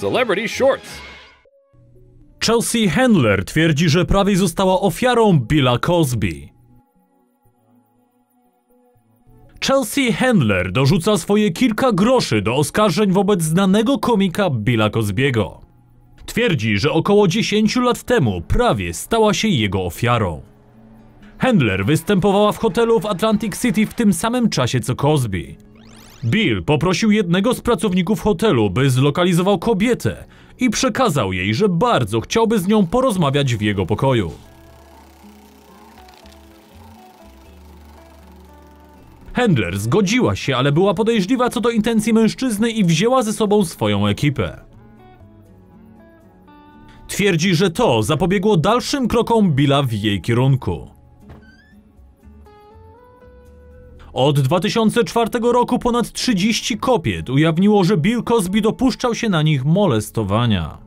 Celebrity Shorts. Chelsea Handler twierdzi, że prawie została ofiarą Billa Cosby. Chelsea Handler dorzuca swoje kilka groszy do oskarżeń wobec znanego komika Billa Cosbiego. Twierdzi, że około 10 lat temu prawie stała się jego ofiarą. Handler występowała w hotelu w Atlantic City w tym samym czasie co Cosby. Bill poprosił jednego z pracowników hotelu, by zlokalizował kobietę i przekazał jej, że bardzo chciałby z nią porozmawiać w jego pokoju. Handler zgodziła się, ale była podejrzliwa co do intencji mężczyzny i wzięła ze sobą swoją ekipę. Twierdzi, że to zapobiegło dalszym krokom Billa w jej kierunku. Od 2004 roku ponad 30 kobiet ujawniło, że Bill Cosby dopuszczał się na nich molestowania.